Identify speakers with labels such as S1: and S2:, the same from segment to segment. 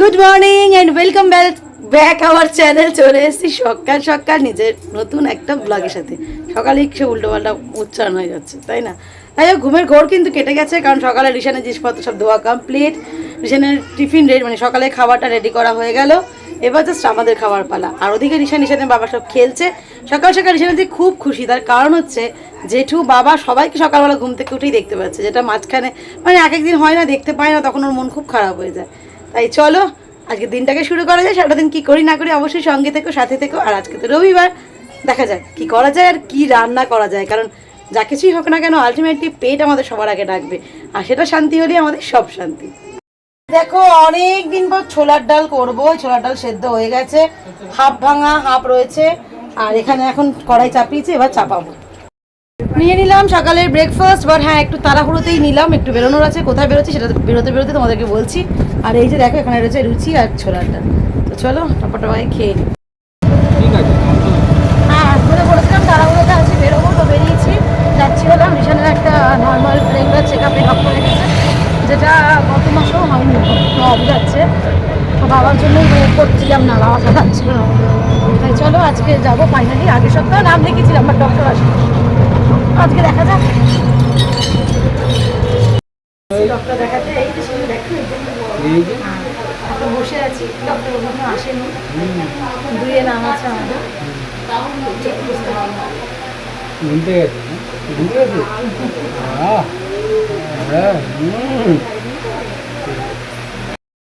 S1: Good morning and welcome back back our channel চলে এসেছি সকাল সকাল নিজের নতুন একটা ব্লগের সাথে। সকালে সে উল্টোপাল্টা উচ্চারণ হয়ে যাচ্ছে তাই না? তাই হোক, ঘুমের ঘোর কিন্তু কেটে গেছে কারণ সকালে রিসানের জিনিসপত্র সব ধোয়া কমপ্লিট রিসানের টিফিন রেডি মানে সকালে খাবারটা রেডি করা হয়ে গেল। এবার জাস্ট আমাদের খাবার পালা। আর ওদিকে রিসান রিসানের বাবা সব খেলছে। সকাল সকাল রিসানের খুব খুশি। তার কারণ হচ্ছে জেঠু বাবা সবাইকে সকালবেলা ঘুম থেকে উঠেই দেখতে পাচ্ছে। যেটা মাঝখানে মানে এক একদিন হয় না দেখতে পায় না তখন ওর মন খুব খারাপ হয়ে যায়। তাই চলো, আজকে দিনটাকে শুরু করা যায়, সারাটা দিন কী করি না করি অবশ্যই সঙ্গে থেকো, সাথে থেকো, আর আজকে তো রবিবার। দেখা যাক কি করা যায় আর কি রান্না করা যায়, কারণ যা কিছুই হোক না কেন আলটিমেটলি পেট আমাদের সবার আগে ডাকবে, আর সেটা শান্তি হলেই আমাদের সব শান্তি। দেখো অনেক দিন পর ছোলার ডাল করব, ছোলার ডাল সেদ্ধ হয়ে গেছে, হাফ ভাঙা হাফ রয়েছে, আর এখানে এখন কড়াই চাপিয়েছে, এবার চাপাবো। নিয়ে নিলাম সকালের ব্রেকফাস্ট বাট হ্যাঁ একটু তাড়াহুড়োতেই নিলাম একটু বেরোনোর আছে। কোথায় বেরোচ্ছি সেটা বেরোতে বেরোতে তোমাদেরকে বলছি। আর এই যে দেখো এখানে রয়েছে রুচি আর ছোলাটা। তো চলো টপা টপাই খেয়ে নিই। হ্যাঁ বলেছিলাম তাড়াহুড়োতে আছে বেরোবো তো বেরিয়েছি। যাচ্ছি হলাম একটা নর্মাল রেগুলার চেক আপে রেখেছে যেটা গত মাসেও হয়নি সব যাচ্ছে তো বাবার ওয়েট করছিলাম না বাবা না তাই চলো আজকে যাব ফাইনালি আগের সপ্তাহে। নাম লিখেছিলাম বাট ডক্টর আসবে আজকে দেখা যাক। ডক্টর দেখাতে এই যে শুনে দেখো এই জন্য
S2: এই যে।
S1: এখন বসে আছি। ডক্টর ওখানে আসেনি। দুয়ে নাম আছে আমাদের। ঠিক বুঝতে পারলাম না।
S2: ঘুমতে গেছে? না? গেছে আহ, হ্যাঁ।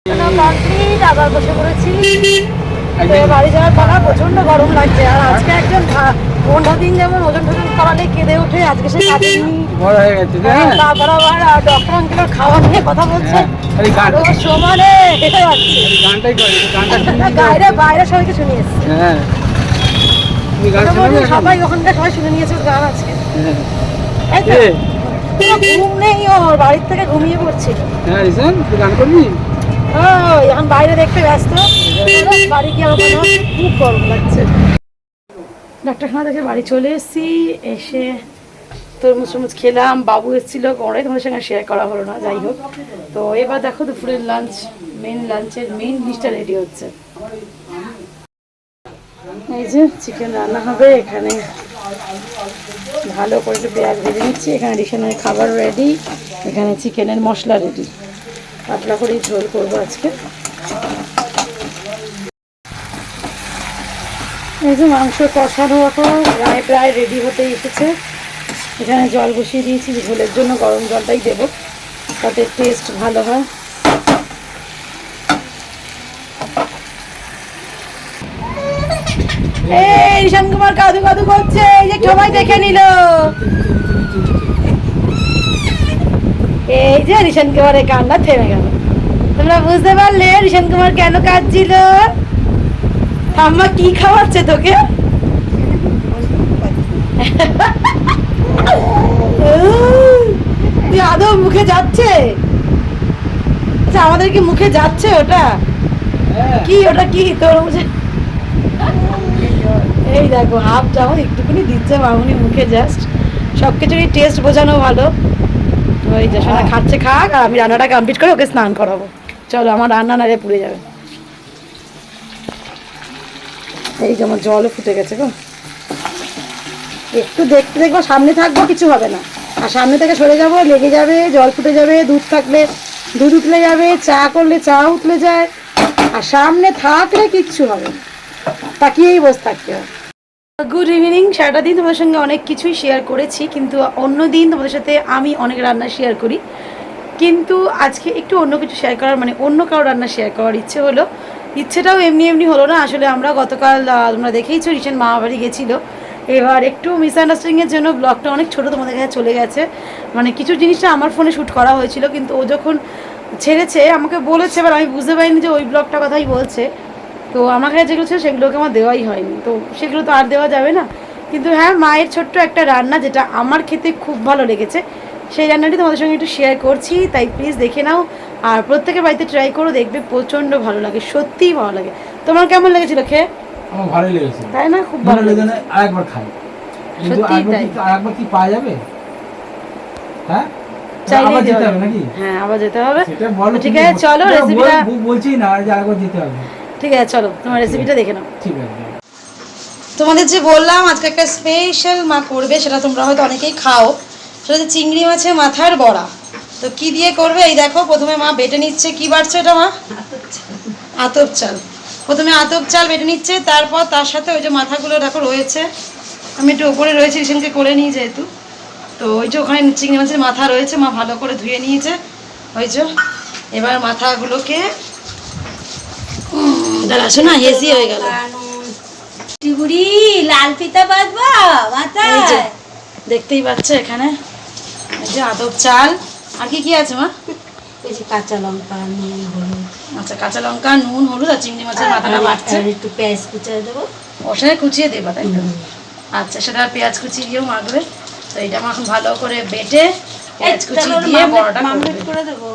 S1: কমপ্লিট আবার বসে পড়েছি। বাড়ি যাওয়ার পালা প্রচণ্ড গরম লাগছে। আর আজকে একজন দিন যেমন ওজন টোজন করালে কেঁদে ওঠে আজকে সে কাটেনি
S2: বড় হয়ে গেছে
S1: তারপর আবার ডক্টর আঙ্কেলের খাওয়া নিয়ে কথা বলছে।
S2: হ্যাঁ,
S1: সমানে হেঁটে যাচ্ছে।
S2: শুনবি তো?
S1: বাইরে বাইরে সবাইকে শুনে এসছে।
S2: হ্যাঁ। এখন?
S1: সবাই ওখানকার সবাই শুনে নিয়েছে ওর গান
S2: হ্যাঁ।
S1: কোনো ঘুম নেই ওর বাড়ির থেকে ঘুমিয়ে পড়ছিল
S2: হ্যাঁ রিসান তুই গান করবি?
S1: ও এখন বাইরে দেখতে ব্যস্ত। বাড়ি গিয়ে আমার খুব গরম লাগছে। ডাক্তারখানা থেকে বাড়ি চলে এসেছি, এসে তরমুজ টরমুজ খেলাম, বাবু এসেছিল কোনোটাই তোমাদের সঙ্গে শেয়ার করা হলো না, যাই হোক। তো এবার দেখো দুপুরের লাঞ্চ মেন লাঞ্চের মেন ডিশটা রেডি হচ্ছে। এই যে চিকেন রান্না হবে, এখানে ভালো করে একটু পেঁয়াজ ভেজে নিচ্ছি, এখানে রিসেনের খাবার রেডি এখানে চিকেনের মশলা রেডি পাতলা করেই ঝোল করব আজকে। এই যে মাংস কষানো এখন, প্রায় প্রায় রেডি হতে এসেছে। এখানে জল বসিয়ে দিয়েছি, ঝোলের জন্য গরম জলটাই দেবো, তাতে টেস্ট ভালো হয়। এই, ঈশান কুমার কাদু কাদু করছে, এই যে সবাই দেখে নিল। এই যে ঋষণ কুমারের কান্না থেমে গেল। তোমরা বুঝতে পারলে ঋষণ কুমার কেন কাঁদছিল? ঠাম্মা কি খাওয়াচ্ছে তোকে? তুই আদৌ মুখে যাচ্ছে? আচ্ছা আমাদের কি মুখে যাচ্ছে ওটা? কি ওটা কি? তোর মুখে এই দেখো হাফ চামচ একটুখানি দিচ্ছে মামুনি, মুখে জাস্ট সব কিছুরই টেস্ট বোঝানো ভালো। ওই যে, সোনা খাচ্ছে, খাক, আর আমি রান্নাটা কমপ্লিট করে ওকে স্নান করাবো। চলো, আমার রান্না নাড়ে পুড়ে যাবে। এই যে আমার জলও ফুটে গেছে গো। একটু দেখতে দেখব, সামনে থাকব, কিছু হবে না। আর সামনে থেকে সরে যাব, লেগে যাবে, জল ফুটে যাবে, দুধ থাকলে, দুধ উতলে যাবে, চা করলে চা উতলে যায়। আর সামনে থাকলে কিচ্ছু হবে না। তাকিয়েই বসে থাকতে হবে। গুড ইভিনিং সারাটা দিন তোমাদের সঙ্গে অনেক কিছুই শেয়ার করেছি, কিন্তু অন্য দিন তোমাদের সাথে আমি অনেক রান্না শেয়ার করি। কিন্তু আজকে একটু অন্য কিছু শেয়ার করার মানে অন্য কারও রান্না শেয়ার করার ইচ্ছে হলো। ইচ্ছেটাও এমনি এমনি হলো না। আসলে আমরা গতকাল তোমরা দেখেইছো, রিসেন্ট মামা বাড়ি গেছিল। এবার একটু মিসআন্ডারস্ট্যান্ডিংয়ের জন্য ব্লগটা অনেক ছোটো তোমাদের কাছে চলে গেছে। মানে কিছু জিনিসটা আমার ফোনে শ্যুট করা হয়েছিল, কিন্তু ও যখন ছেড়েছে, আমাকে বলেছে, এবার আমি বুঝতে পারিনি যে ওই ব্লগটা কথাই বলছে। তো আমার কাছে যেগুলো ছিল, সেগুলোকে আমার দেওয়াই হয়নি। তো সেগুলো তো আর দেওয়া যাবে না। কিন্তু হ্যাঁ মায়ের ছোট্ট একটা রান্না যেটা আমার খেতে খুব ভালো লেগেছে, সেই রান্নাটি তোমাদের সঙ্গে একটু শেয়ার করছি। তাই প্লিজ দেখে নাও। আর প্রত্যেকের বাড়িতে ট্রাই করো দেখবে প্রচণ্ড ভালো লাগে সত্যিই ভালো লাগে। তোমার কেমন লেগেছিল খেয়ে?
S2: আমার ভালোই লেগেছে
S1: তাই না? খুব
S2: ভালো
S1: ভালো
S2: লেগে
S1: লেগেছে।
S2: আরেকবার খাই। কিন্তু আরেকবার কি আরেকবার কি পাওয়া যাবে? হ্যাঁ? আবার যেতে হবে নাকি?
S1: হ্যাঁ আবার যেতে হবে। ঠিক আছে চলো রেসিপিটা
S2: বলছি না যে আরেকবার যেতে হবে।
S1: ঠিক আছে চলো তোমার রেসিপিটা দেখে নাও।
S2: ঠিক আছে।
S1: তোমাদের যে বললাম আজকে একটা স্পেশাল মা করবে সেটা তোমরা হয়তো অনেকেই খাও। সেটা হচ্ছে চিংড়ি মাছের মাথার বড়া। তো কি দিয়ে করবে? এই দেখো প্রথমে মা বেটে নিচ্ছে। কি বাড়ছে এটা মা? আতপ চাল। প্রথমে আতপ চাল বেটে নিচ্ছে তারপর তার সাথে ওই যে মাথাগুলো দেখো রয়েছে। আমি একটু ওপরে রয়েছি রিসেন্টকে করে নিই যেহেতু। তো ওই যে ওখানে চিংড়ি মাছের মাথা রয়েছে মা ভালো করে ধুয়ে নিয়েছে। ওই যে এবার মাথাগুলোকে দাঁড়া শোনা হেসি হয়ে গেল।
S3: লাল বাঁধবো মাথায়।
S1: দেখতেই পাচ্ছ এখানে? এই যে আদব চাল। আর কি কি আছে মা?
S3: এই যে কাঁচা লঙ্কা নুন হলুদ।
S1: আচ্ছা কাঁচা লঙ্কা নুন হলুদ আর চিংড়ি মাছের মাথাটা বাড়ছে।
S3: একটু পেঁয়াজ কুচিয়ে দেবো।
S1: ওর কুচিয়ে দেবো তাই তো আচ্ছা সেটা আর পেঁয়াজ কুচি দিয়েও মাখবে তো এটা এখন ভালো করে বেটে পেঁয়াজ কুচি দিয়ে বড়টা
S3: করে দেবো।